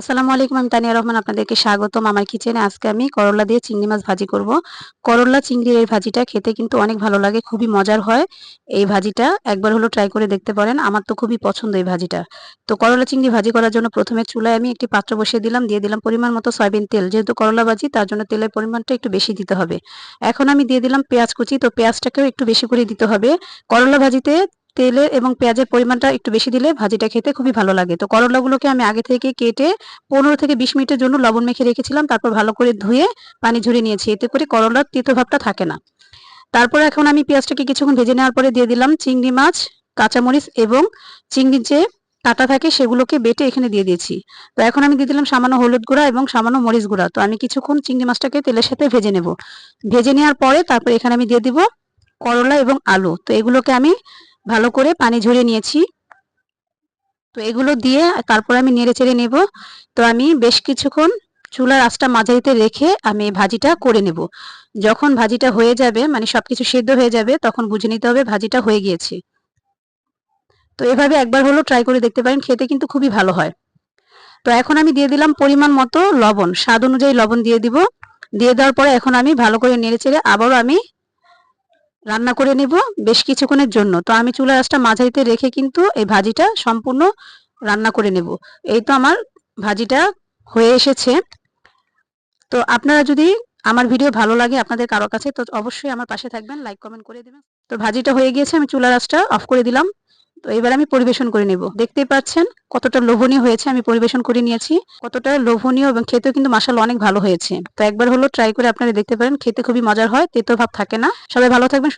আসসালামু আলাইকুম, আমি তানিয়া রহমান আপনাদেরকে স্বাগতম। আমার কিচেনে আজকে আমি করলা দিয়ে চিংড়ি মাছ ভাজি করব। করলা, চিংড়ির এই ভাজিটা খেতে কিন্তু অনেক ভালো লাগে, খুবই মজার হয়। এই ভাজিটা একবার হলো ট্রাই করে দেখতে পারেন, আমার তো খুবই পছন্দ এই ভাজিটা। তো করলা, চিংড়ি ভাজি করার জন্য প্রথমে চুলায় আমি একটি পাত্র বসিয়ে দিলাম, দিয়ে দিলাম পরিমাণ মতো সয়াবিন তেল। যেহেতু করলা ভাজি, তার জন্য তেলের পরিমাণটা একটু বেশি দিতে হবে। এখন আমি দিয়ে দিলাম পেঁয়াজ কুচি, তো পেঁয়াজটাকেও একটু বেশি করে দিতে হবে। করলা ভাজিতে তেলের এবং পেঁয়াজের পরিমাণটা একটু বেশি দিলে ভাজিটা খেতে খুবই ভালো লাগে। তো করলাগুলোকে আমি আগে থেকে কেটে পনেরো থেকে বিশ মিনিটের জন্য লবণ মেখে রেখেছিলাম, তারপর ভালো করে ধুয়ে পানি ঝরিয়ে নিয়েছি। এতে করে করলার ভাবটা থাকে না। তারপর এখন আমি পেঁয়াজটাকে কিছুক্ষণ ভেজে নেওয়ার পরে দিয়ে দিলাম চিংড়ি মাছ, কাঁচামরিচ এবং চিংড়ির যে কাটা থাকে সেগুলোকে বেটে এখানে দিয়ে দিয়েছি। তো এখন আমি দিয়ে দিলাম সামান্য হলুদ গুঁড়া এবং সামান্য মরিচ গুঁড়া। তো আমি কিছুক্ষণ চিংড়ি মাছটাকে তেলের সাথে ভেজে নেব। ভেজে নেওয়ার পরে তারপর এখানে আমি দিয়ে দিব করলা এবং আলু। তো এগুলোকে আমি ভালো করে পানি ঝরিয়ে নিয়েছি। তো এগুলো দিয়ে তারপর আমি নেড়ে চেড়ে নেব। তো আমি বেশ কিছুক্ষণ চুলার আঁচটা মাঝারিতে রেখে আমি ভাজিটা করে নেব। যখন ভাজিটা হয়ে যাবে মানে সবকিছু সেদ্ধ হয়ে যাবে, তখন বুঝে নিতে হবে ভাজিটা হয়ে গিয়েছে। তো এভাবে একবার হলো ট্রাই করে দেখতে পারেন, খেতে কিন্তু খুবই ভালো হয়। তো এখন আমি দিয়ে দিলাম পরিমাণ মতো লবণ, স্বাদ অনুযায়ী লবণ দিয়ে দিব। দিয়ে দেওয়ার পরে এখন আমি ভালো করে নেড়ে চেড়ে আবারও আমি রান্না করে নেব বেশ কিছুক্ষণের জন্য। তো আমি চুলা আঁচটা মাঝারিতে রেখে কিন্তু এই ভাজিটা সম্পূর্ণ রান্না করে নেব। এই তো আমার ভাজিটা হয়ে এসেছে। তো আপনারা যদি আমার ভিডিও ভালো লাগে আপনাদের কারও কাছে, তো অবশ্যই আমার পাশে থাকবেন, লাইক, কমেন্ট করে দেবেন। তো ভাজিটা হয়ে গিয়েছে, আমি চুলা আঁচটা অফ করে দিলাম। তো এবার আমি পরিবেশন করে নেব। দেখতেই পাচ্ছেন কতটা লোভনীয় হয়েছে, আমি পরিবেশন করে নিয়েছি। কতটা লোভনীয় এবং খেতেও কিন্তু মাসাল অনেক ভালো হয়েছে। তো একবার হলো ট্রাই করে আপনারা দেখতে পারেন, খেতে খুবই মজার হয়, তেতো ভাব থাকে না। সবাই ভালো থাকবেন